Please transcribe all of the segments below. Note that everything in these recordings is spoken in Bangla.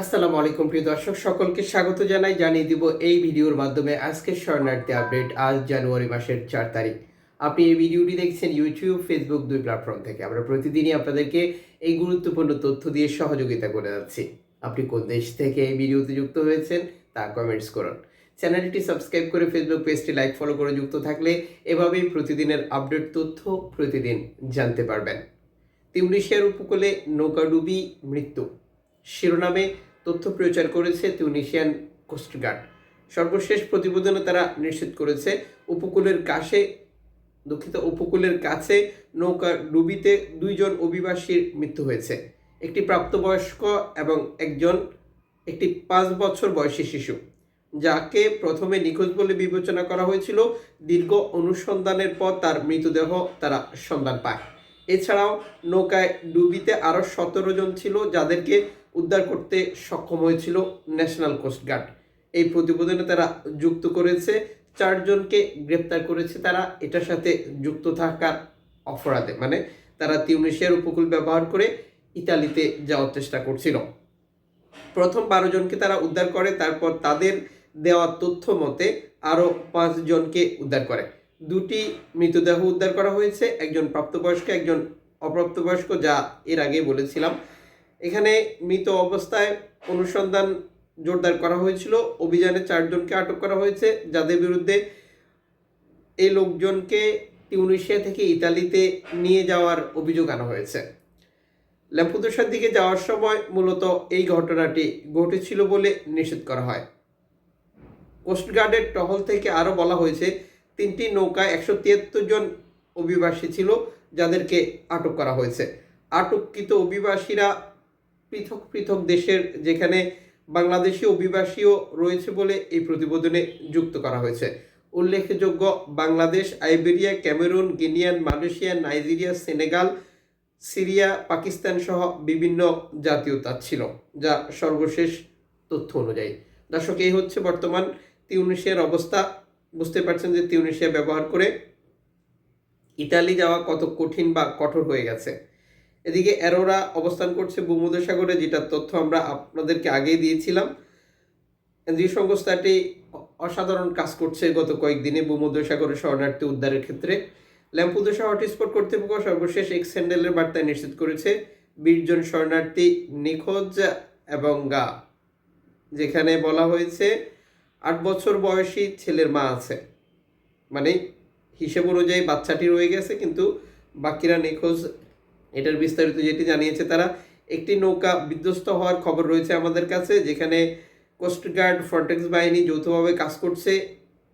আসসালামু আলাইকুম প্রিয় দর্শক, সকলকে স্বাগত জানাই, জানিয়ে দিব এই ভিডিওর মাধ্যমে আজকের শরণার্থী আপডেট আজ জানুয়ারি মাসের চার তারিখ। আপনি এই ভিডিওটি দেখছেন ইউটিউব ফেসবুক দুই প্ল্যাটফর্ম থেকে। আমরা প্রতিদিনই আপনাদেরকে এই গুরুত্বপূর্ণ তথ্য দিয়ে সহযোগিতা করে যাচ্ছি। আপনি কোন দেশ থেকে এই ভিডিওতে যুক্ত হয়েছেন তা কমেন্টস করুন। চ্যানেলটি সাবস্ক্রাইব করে ফেসবুক পেজটি লাইক ফলো করে যুক্ত থাকলে এভাবেই প্রতিদিনের আপডেট তথ্য প্রতিদিন জানতে পারবেন। তিউনিশিয়ার উপকূলে নৌকাডুবি মৃত্যু। শিরোনামে তথ্য প্রচার করেছে তিউনিশিয়ান কোস্টগার্ড। সর্বশেষ প্রতিবেদনে তারা নিশ্চিত করেছে, উপকূলের কাছে, দুঃখিত, উপকূলের কাছে নৌকা ডুবিতে দুইজন অভিবাসীর মৃত্যু হয়েছে। একটি প্রাপ্তবয়স্ক এবং একজন, একটি পাঁচ বছর বয়সী শিশু, যাকে প্রথমে নিখোঁজ বলে বিবেচনা করা হয়েছিল। দীর্ঘ অনুসন্ধানের পর তার মৃতদেহ তারা সন্ধান পায়। এছাড়াও নৌকায় ডুবিতে আরও সতেরো জন ছিল, যাদেরকে উদ্ধার করতে সক্ষম হয়েছিল ন্যাশনাল কোস্টগার্ড এই প্রতিবেদনে তারা যুক্ত করেছে, চারজনকে গ্রেপ্তার করেছে তারা। এটার সাথে যুক্ত থাকার অপরাধে মানে তারা তিউনিশিয়ার উপকূল ব্যবহার করে ইতালিতে যাওয়ার চেষ্টা করছিল। প্রথম বারো জনকে তারা উদ্ধার করে, তারপর তাদের দেওয়া তথ্য মতে আরও পাঁচজনকে উদ্ধার করে। দুটি মৃতদেহ উদ্ধার করা হয়েছে, একজন প্রাপ্তবয়স্ক, একজন অপ্রাপ্তবয়স্ক, যা এর আগে বলেছিলাম এখানে মৃত অবস্থায় অনুসন্ধান জোরদার করা হয়েছিল। অভিযানে চারজনকে আটক করা হয়েছে। যাদের বিরুদ্ধে এই লোকজনকে টিউনিশিয়া থেকে ইতালিতে নিয়ে যাওয়ার অভিযোগ আনা হয়েছে। ল্যাম্পুদোসার দিকে যাওয়ার সময় মূলত এই ঘটনাটি ঘটেছিল বলে নিশ্চিত করা হয়। কোস্টগার্ডের টহল থেকে আরও বলা হয়েছে, তিনটি নৌকায় একশো তিয়াত্তর জন অভিবাসী ছিল, যাদেরকে আটক করা হয়েছে। আটককৃত অভিবাসীরা পৃথক পৃথক দেশের যেখানে বাংলাদেশি অভিবাসীও রয়েছে বলে এই প্রতিবেদনে যুক্ত করা হয়েছে। উল্লেখযোগ্য, Bangladesh, Iberia, Cameroon, Guinean, Malaysia, Nigeria, Senegal, Syria, Pakistan সহ বিভিন্ন জাতীয়তা ছিল, যা সর্বশেষ তথ্য অনুযায়ী। দর্শক, এই হচ্ছে বর্তমান তিউনিশিয়ার অবস্থা। বুঝতে পারছেন যে তিউনিশিয়া ব্যবহার করে ইতালি যাওয়া কত কঠিন বা কঠোর হয়ে গেছে। এদিকে অ্যারোরা অবস্থান করছে ভূমধ্যসাগরে, যেটার তথ্য আমরা আপনাদেরকে আগেই দিয়েছিলাম। যে সংস্থাটি অসাধারণ কাজ করছে গত কয়েকদিনে ভূমধ্যসাগরে শরণার্থী উদ্ধারের ক্ষেত্রে। ল্যাম্পুদোসা হটস্পট কর্তৃপক্ষ সর্বশেষ এক্স হ্যান্ডেলের বার্তায় নিশ্চিত করেছে। বিশ জন শরণার্থী নিখোঁজ এবং গা, যেখানে বলা হয়েছে আট বছর বয়সী ছেলের মা আছে। মানে হিসেব অনুযায়ী বাচ্চাটি রয়ে গেছে, কিন্তু বাকিরা নিখোঁজ এটার বিস্তারিত যেটি জানিয়েছে তারা, একটি নৌকা বিধ্বস্ত হওয়ার খবর রয়েছে আমাদের কাছে, যেখানে কোস্টগার্ড ফ্রন্টেক্স বাহিনী যৌথভাবে কাজ করছে।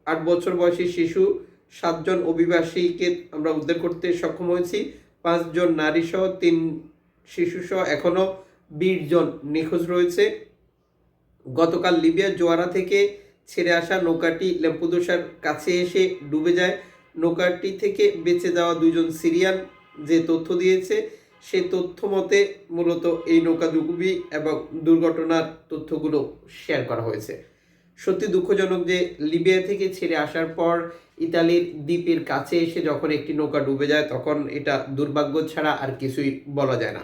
আট বছর বয়সী শিশু, সাতজন অভিবাসীকে আমরা উদ্ধার করতে সক্ষম হয়েছি। পাঁচজন নারী সহ তিন শিশু সহ এখনও বিশ জন নিখোঁজ রয়েছে। গতকাল লিবিয়ার জোয়ারা থেকে ছেড়ে আসা নৌকাটি ল্যাম্পুদোসার কাছে এসে ডুবে যায়। নৌকাটি থেকে বেঁচে যাওয়া দুজন সিরিয়ান যে তথ্য দিয়েছে সেই তথ্য মতে মূলত এই নৌকা ডুবি এবং দুর্ঘটনার তথ্যগুলো শেয়ার করা হয়েছে। সত্যি দুঃখজনক যে লিবিয়া থেকে ছেড়ে আসার পর ইতালির দ্বীপের কাছে এসে যখন একটি নৌকা ডুবে যায়, তখন এটা দুর্ভাগ্য ছাড়া আর কিছুই বলা যায় না।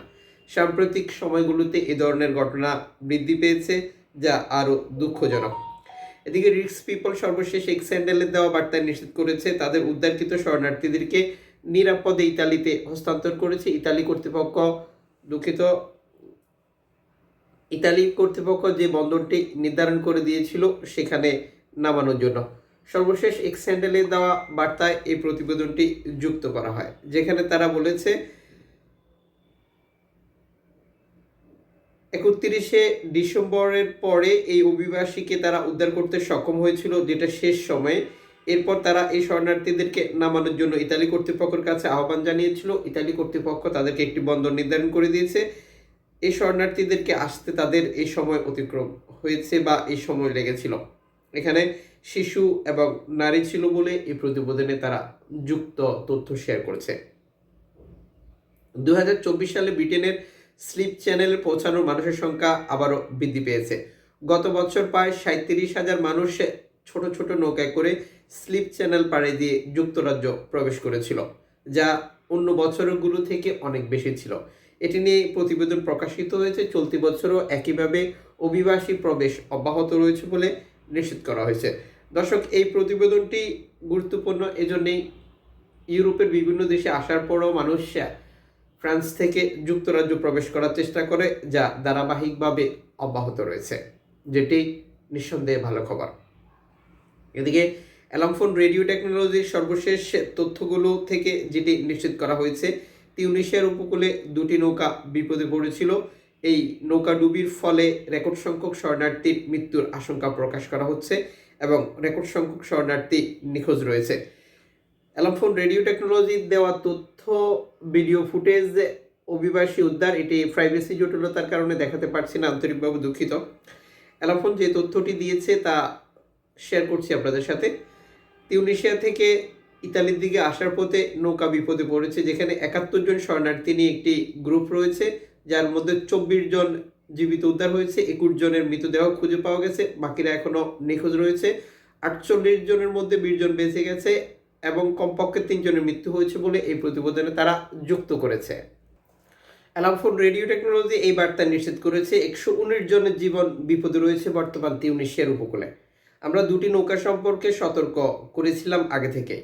সাম্প্রতিক সময়গুলোতে এ ধরনের ঘটনা বৃদ্ধি পেয়েছে, যা আরও দুঃখজনক। এদিকে রিক্স পিপল সর্বশেষ এক্স হ্যান্ডেলের দেওয়া বার্তায় নিশ্চিত করেছে, তাদের উদ্ধারকৃত শরণার্থীদেরকে নিরাপদে ইতালিতে হস্তান্তর করেছে। ইতালি কর্তৃপক্ষ দুঃখিত। ইতালি কর্তৃপক্ষ যে বন্দরটি নির্ধারণ করে দিয়েছিল, সেখানে নামানোর জন্য। সর্বশেষ এক্স হ্যান্ডেলে দেওয়া বার্তায় এই প্রতিবেদনটি যুক্ত করা হয়, যেখানে তারা বলেছে, একত্রিশে ডিসেম্বরের পরে এই অভিবাসীকে তারা উদ্ধার করতে সক্ষম হয়েছিল, যেটা শেষ সময়ে। এরপর তারা এই শরণার্থীদেরকে নামানোর জন্য ইতালি কর্তৃপক্ষের কাছে আহ্বান জানিয়েছিল। ইতালি কর্তৃপক্ষ তাদেরকে একটি বন্দর নির্ধারণ করে দিয়েছে। এই শরণার্থীদেরকে আসতে তাদের এই সময় অতিক্রম হয়েছে বা এই সময় লেগেছিল। এখানে শিশু এবং নারী ছিল বলে এই প্রতিবেদনে তারা যুক্ত তথ্য শেয়ার করেছে। দু হাজার চব্বিশ সালে ব্রিটেনের স্লিপ চ্যানেলে পৌঁছানোর মানুষের সংখ্যা আবারও বৃদ্ধি পেয়েছে। গত বছর প্রায় সাঁত্রিশ হাজার মানুষ ছোট ছোট নৌকায় করে স্লিপ চ্যানেল পাড়ে দিয়ে যুক্তরাজ্য প্রবেশ করেছিল, যা অন্য বছরগুলো থেকে অনেক বেশি ছিল। এটি নিয়ে প্রতিবেদন প্রকাশিত হয়েছে। চলতি বছরও একইভাবে অভিবাসী প্রবেশ অব্যাহত রয়েছে বলে নিশ্চিত করা হয়েছে। দর্শক, এই প্রতিবেদনটি গুরুত্বপূর্ণ। এজন্যই ইউরোপের বিভিন্ন দেশে আসার পরও মানুষ ফ্রান্স থেকে যুক্তরাজ্য প্রবেশ করার চেষ্টা করে, যা ধারাবাহিকভাবে অব্যাহত রয়েছে, যেটি নিঃসন্দেহে ভালো খবর। এদিকে অ্যালামফোন রেডিও টেকনোলজির সর্বশেষ তথ্যগুলো থেকে যেটি নিশ্চিত করা হয়েছে, তিউনিশিয়ার উপকূলে দুটি নৌকা বিপদে পড়েছিল। এই নৌকা ডুবির ফলে রেকর্ড সংখ্যক শরণার্থীর মৃত্যুর আশঙ্কা প্রকাশ করা হচ্ছে এবং রেকর্ড সংখ্যক শরণার্থী নিখোঁজ রয়েছে। অ্যালামফোন রেডিও টেকনোলজির দেওয়া তথ্য, ভিডিও ফুটেজ, অভিবাসী উদ্ধার, এটি প্রাইভেসি জটিলতার কারণে দেখাতে পারছি না, আন্তরিকভাবে দুঃখিত। অ্যালামফোন যে তথ্যটি দিয়েছে তা শেয়ার করছি আপনাদের সাথে। তিউনিশিয়া থেকে ইতালির দিকে আসার পথে নৌকা বিপদে পড়েছে, যেখানে একাত্তর জন শরণার্থী নিয়ে একটি গ্রুপ রয়েছে, যার মধ্যে চব্বিশ জন জীবিত উদ্ধার হয়েছে, একুশ জনের মৃতদেহ খুঁজে পাওয়া গেছে, বাকিরা এখনও নিখোঁজ রয়েছে। আটচল্লিশ জনের মধ্যে বিশ জন বেঁচে গেছে এবং কমপক্ষে তিনজনের মৃত্যু হয়েছে বলে এই প্রতিবেদনে তারা যুক্ত করেছে। অ্যালামফোন রেডিও টেকনোলজি এই বার্তা নিশ্চিত করেছে, একশো উনিশ জনের জীবন বিপদে রয়েছে বর্তমান তিউনিশিয়ার উপকূলে। আমরা দুটি নৌকা সম্পর্কে সতর্ক করেছিলাম আগে থেকে।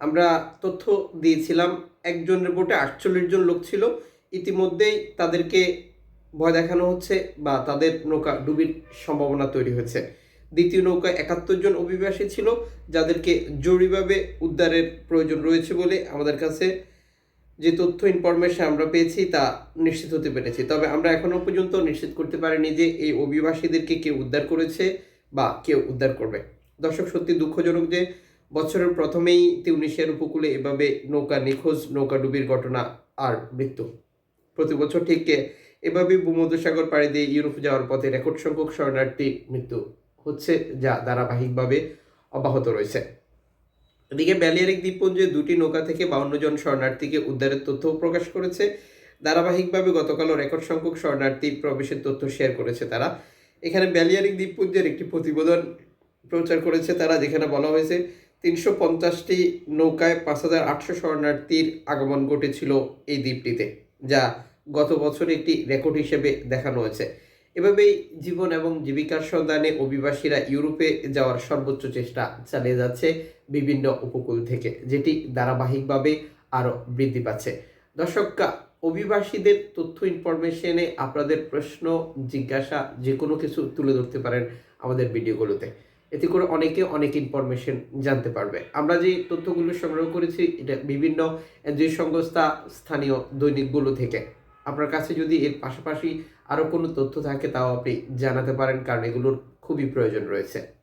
আমরা তথ্য দিয়েছিলাম, একজনের বোটে আটচল্লিশ জন লোক ছিল। ইতিমধ্যেই তাদেরকে ভয় দেখানো হচ্ছে বা তাদের নৌকা ডুবির সম্ভাবনা তৈরি হয়েছে। দ্বিতীয় নৌকায় একাত্তর জন অভিবাসী ছিল, যাদেরকে জরুরিভাবে উদ্ধারের প্রয়োজন রয়েছে বলে আমাদের কাছে যে তথ্য ইনফরমেশন আমরা পেয়েছি তা নিশ্চিত হতে পেরেছি। তবে আমরা এখনও পর্যন্ত নিশ্চিত করতে পারিনি যে এই অভিবাসীদেরকে কেউ উদ্ধার করেছে। বা কেউ উদ্ধার করবে। দর্শক, সত্যি দুঃখজনক যে বছরের প্রথমেই তিউনিশিয়ার উপকূলে এভাবে নৌকা নিখোঁজ, নৌকা ডুবির ঘটনা আর মৃত্যু। প্রতি বছর ঠিক এভাবেই ভূমধ্যসাগর পাড়ি দিয়ে ইউরোপ যাওয়ার পথে রেকর্ড সংখ্যক শরণার্থী মৃত্যু হচ্ছে যা ধারাবাহিকভাবে অব্যাহত রয়েছে। এদিকে ব্যালিয়ারিক দ্বীপপুঞ্জে দুটি নৌকা থেকে বাউন্ন জন শরণার্থীকে উদ্ধারের তথ্য প্রকাশ করেছে। ধারাবাহিকভাবে গতকালও রেকর্ড সংখ্যক শরণার্থী প্রবেশের তথ্য শেয়ার করেছে তারা। এখানে ব্যালিয়ারিক দ্বীপপুঞ্জের একটি প্রতিবেদন প্রচার করেছে তারা, যেখানে বলা হয়েছে তিনশো পঞ্চাশটি নৌকায় পাঁচ হাজার আটশো শরণার্থীর আগমন ঘটেছিল এই দ্বীপটিতে, যা গত বছর একটি রেকর্ড হিসেবে দেখানো হয়েছে। এভাবেই জীবন এবং জীবিকার সন্ধানে অভিবাসীরা ইউরোপে যাওয়ার সর্বোচ্চ চেষ্টা চালিয়ে যাচ্ছে বিভিন্ন উপকূল থেকে, যেটি ধারাবাহিকভাবে আরও বৃদ্ধি পাচ্ছে। দর্শক অভিবাসীদের তথ্য ইনফরমেশনে আপনাদের প্রশ্ন, জিজ্ঞাসা, যে কোনো কিছু তুলে ধরতে পারেন আমাদের ভিডিওগুলোতে এতে করে অনেকে অনেক ইনফরমেশন জানতে পারবে। আমরা যে তথ্যগুলো সংগ্রহ করেছি, এটা বিভিন্ন যে সংস্থা স্থানীয় দৈনিকগুলো থেকে। আপনার কাছে যদি এর পাশাপাশি আরও কোনো তথ্য থাকে, তাও আপনি জানাতে পারেন, কারণ এগুলোর খুবই প্রয়োজন রয়েছে।